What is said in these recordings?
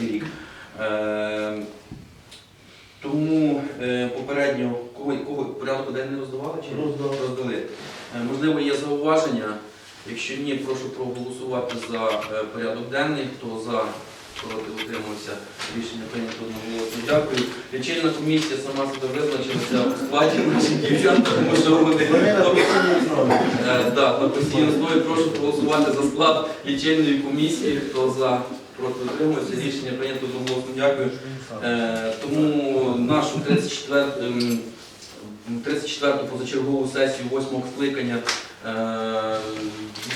рік. Е, Тому е, попередньо порядку день не роздавали чи Роздали. Е, Можливо, є зауваження. Якщо ні, прошу проголосувати за порядок денний. Хто за, проти утримався. Рішення прийнято одноголосно. Дякую. Лічильна комісія сама себе визначилася у складі наших дівчат, тому що вони на постійній основі прошу проголосувати за склад лічильної комісії. Хто за проти утримався, рішення прийнято одноголосно. Дякую. Е, тому нашу 34, ем, 34-ту позачергову сесію 8 скликання е,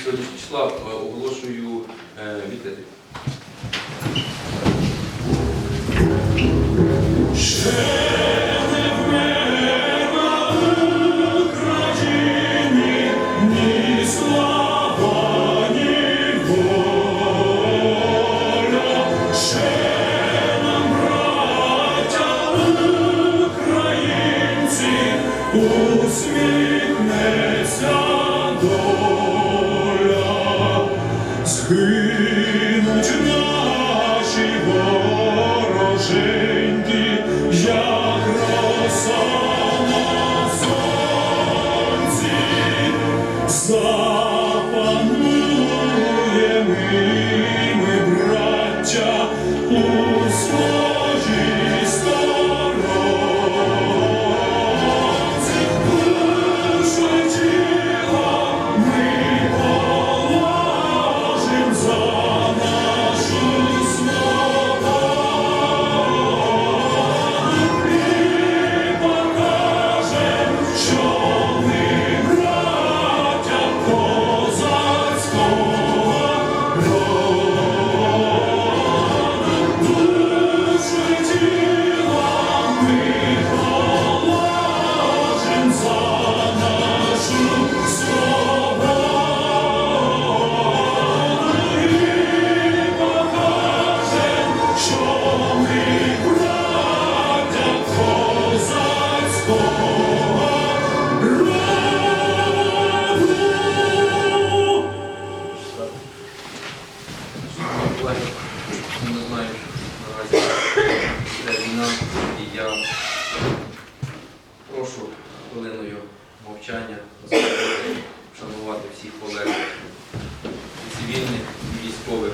сьогоднішнього числа е, оголошую е, відкритою. Ні усміхнеться доля, згинуть цивільних військових.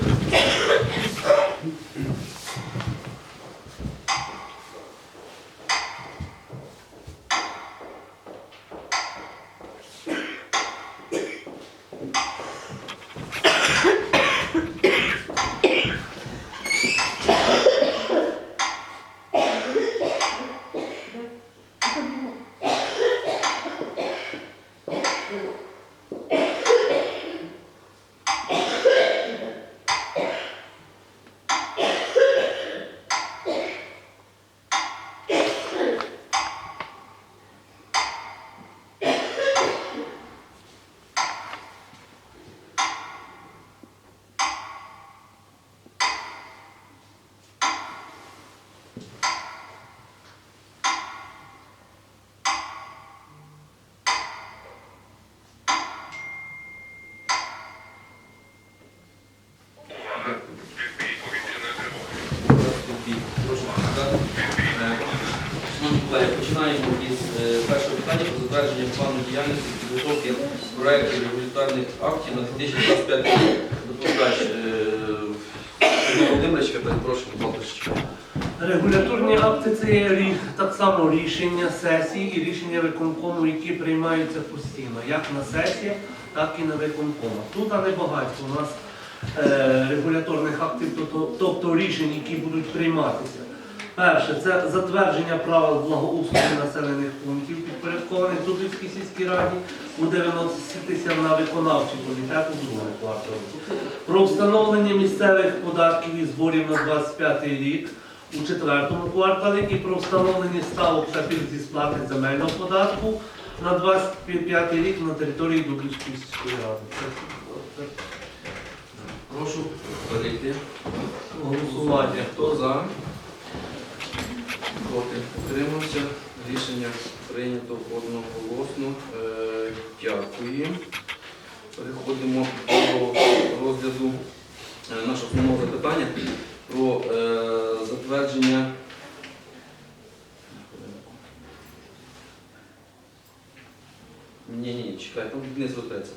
Прошу почитати. Е, Шановні колеги, починаємо із е, першого питання про затвердження плану діяльності підготовки проєктів регуляторних актів на 2025 рік. Доповідач е, Володимирович, перепрошую, будь. Регуляторні акти це є так само рішення сесії і рішення виконкому, які приймаються постійно, як на сесії, так і на виконкому. Тут небагато у нас е, регуляторних актів, тобто, тобто рішень, які будуть прийматися. Перше, це затвердження правил благоустрою населених пунктів, підпорядкованих Дубівській сільській раді, буде виноситися на виконавчий комітет у другому кварталі. Про встановлення місцевих податків і зборів на 25 рік у четвертому кварталі і про встановлення ставок та пільг зі сплати земельного податку на 25 рік на території Дубівської сільської ради. Прошу перейти. Голосування. Хто за? Проти? Утримався. Рішення прийнято одноголосно. Е, Дякую. Переходимо до розгляду е, нашого основного запитання. про е, затвердження. Ні, ні, чекай, там не звертається.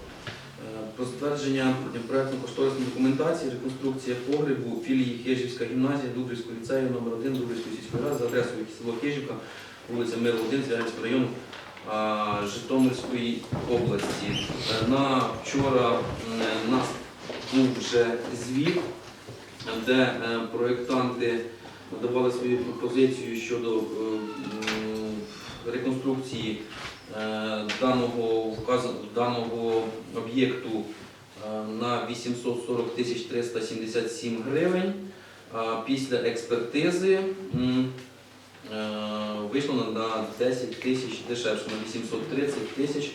Е, Про затвердження проєктно-кошторисної документації, реконструкція погребу філії Хижівська гімназія Дубрівського ліцею номер 1 Дубрівської сільської ради за адресою село Хижівка, вулиця Миру 1, Звягельського району Житомирської області. Е, На вчора у нас був вже звіт, де е, проєктанти надавали свою пропозицію щодо е, реконструкції е, даного, даного об'єкту е, на 840 тисяч 377 гривень. Після експертизи е, вийшло на- на 10 тисяч дешевше, на 830 тисяч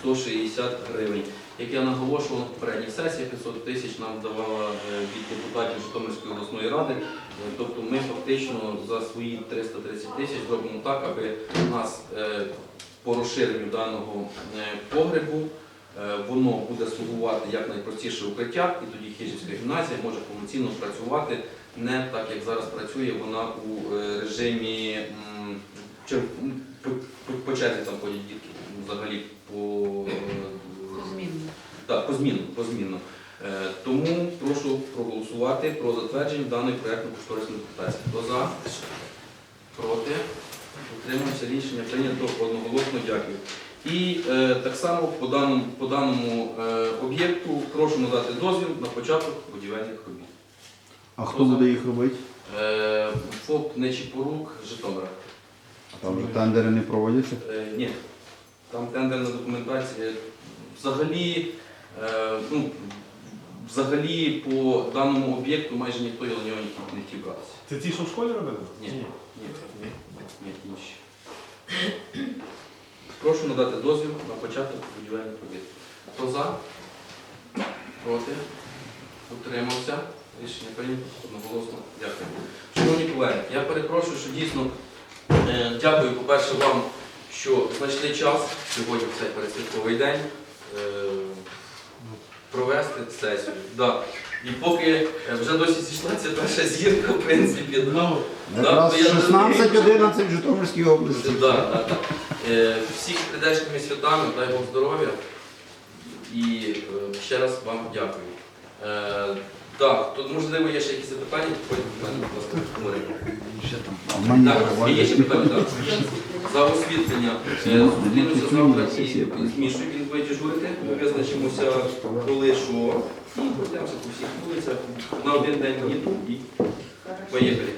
160 гривень. Як я наголошував на попередніх сесіях, 500 тисяч нам давала е, від депутатів Житомирської обласної ради. Е, Тобто ми фактично за свої 330 тисяч зробимо так, аби нас е, по розширенню даного е, погребу е, воно буде слугувати як найпростіше укриття, і тоді Хижівська гімназія може повноцінно працювати не так, як зараз працює вона у е, режимі по, черзі там ходять дітки взагалі по, так, позмінно, позмінно. Тому прошу проголосувати про затвердження даної проєктно-кошторисної документації. Хто за? Проти? Утримався рішення прийнято одноголосно. Дякую. І е, так само по даному, по даному е, об'єкту прошу надати дозвіл на початок будівельних робіт. А хто буде їх робити? Е, ФОП Нечіпорук, Житомира. Там вже тендери не проводяться. Е, ні, там тендерна документація. Взагалі, е, ну, взагалі по даному об'єкту майже ніхто на нього не- хотів. Це ті, що в школі робили? Ні. Ні, ні, ні, інші. Прошу надати дозвіл на початок будівельних робіт. Хто за? Проти? Утримався? Рішення прийнято одноголосно. Дякую. Шановні колеги, я перепрошую, що дійсно е, дякую, по-перше, вам, що знайшли час сьогодні в цей пересвятковий день е, провести сесію. Да. І поки е, вже досі зійшла ця перша зірка, в принципі, да. Якраз то я 16-11 в Житомирській області. Да, да, да. Е, Всіх з прийдешніми святами, дай Бог здоров'я. І е, ще раз вам дякую. Е, Так, тут можливо є ще якісь запитання, мене, будь ласка, говоримо. А в мене Так, є ще питання, так. За освітлення. Е, Зустрінемося завтра і з Мішою він буде дежурити. Ми визначимося, коли що. І пройдемося по всіх вулицях на один день їду і поїхали.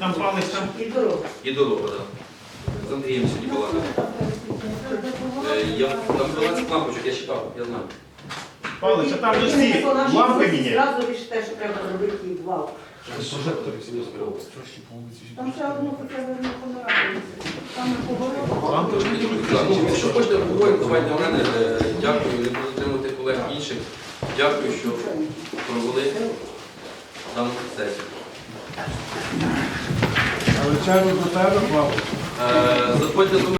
Там палець там. І дорога. І дорога, так. З Андрієм сьогодні балакали. Е, Я там 12 лампочок, я читав, я знаю. Палець, а там же всі лампи міняють. Зразу рішите, що треба зробити і вал. Там ще одну хоча б не понравилося. Там не поговорили. Ну, Якщо хочете давайте на мене. Дякую, не буду тримати колег інших. Дякую, що провели дану сесію. А вечерю до тебе, Павло. Е, Заходьте до